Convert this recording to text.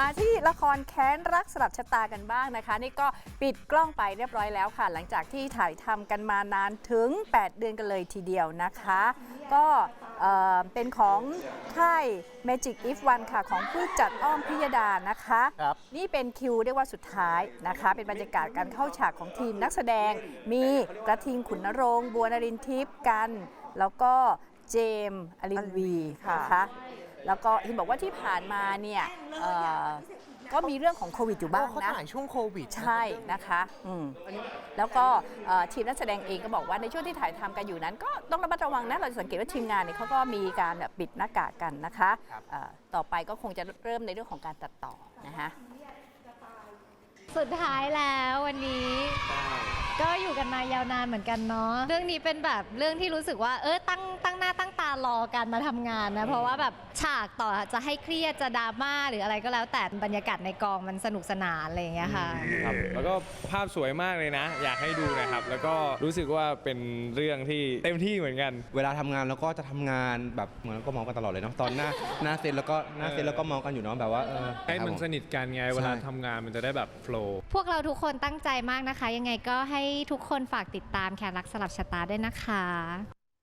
มาที่ละครแค้นรักสลับชะตากันบ้างนะคะ นี่ก็ปิดกล้องไปเรียบร้อยแล้วค่ะ หลังจากที่ถ่ายทำกันมานานถึง 8 เดือนกันเลยทีเดียวนะคะ ก็เอ่อเป็นของค่าย Magic If One ค่ะ ของผู้จัดอ้อมพิยดานะคะครับนี่เป็นคิวเรียกว่าสุดท้ายนะคะ เป็นบรรยากาศการเข้าฉากของทีมนักแสดงมีกระทิงขุนนรงค์บัวนรินทิพย์กัน แล้วก็เจมส์อลินวีค่ะนะคะ แล้วก็เห็นบอกว่าที่ผ่านมาเนี่ยเอ่อก็มีเรื่องของโควิดอยู่บ้างเขานะ ถ่ายช่วงโควิด ใช่นะคะอืมแล้วก็เอ่อทีมนักแสดงเองก็บอกว่าในช่วงที่ถ่ายทำกันอยู่นั้น ก็ต้องระมัดระวังนะ เราจะสังเกตว่าทีมงานเนี่ยเขาก็มีการแบบปิดหน้ากากกันนะคะเอ่อต่อไปก็คงจะเริ่มในเรื่องของการตัดต่อนะคะ สุดท้ายแล้ววันนี้ ก็อยู่กันมายาวนานเหมือนกันเนาะเรื่องนี้เป็นแบบเรื่องที่รู้สึกว่าเออตั้งตั้งหน้าตั้งตารอการมาทำงานนะเพราะว่าแบบฉากต่อจะให้เครียดจะดราม่าหรืออะไรก็แล้วแต่บรรยากาศในกองมันสนุกสนานอะไรอย่างเงี้ยค่ะ ครับแล้วก็ภาพสวยมากเลยนะ อยากให้ดูนะครับ แล้วก็รู้สึกว่าเป็นเรื่องที่เต็มที่เหมือนกัน เวลาทำงานแล้วก็จะทำงานแบบเหมือนก็มองกันตลอดเลยเนาะตอนหน้า หน้าเซตแล้วก็หน้าเซตแล้วก็มองกันอยู่เนาะแบบว่าเออให้มันครับผ สนิทกันไงเวลาใช่ ทำงานมันจะได้แบบโฟล์ พวกเราทุกคนตั้งใจมากนะคะ ยังไงก็ให้ทุกคนฝากติดตามแขกรักสลับชะตาด้วยนะคะ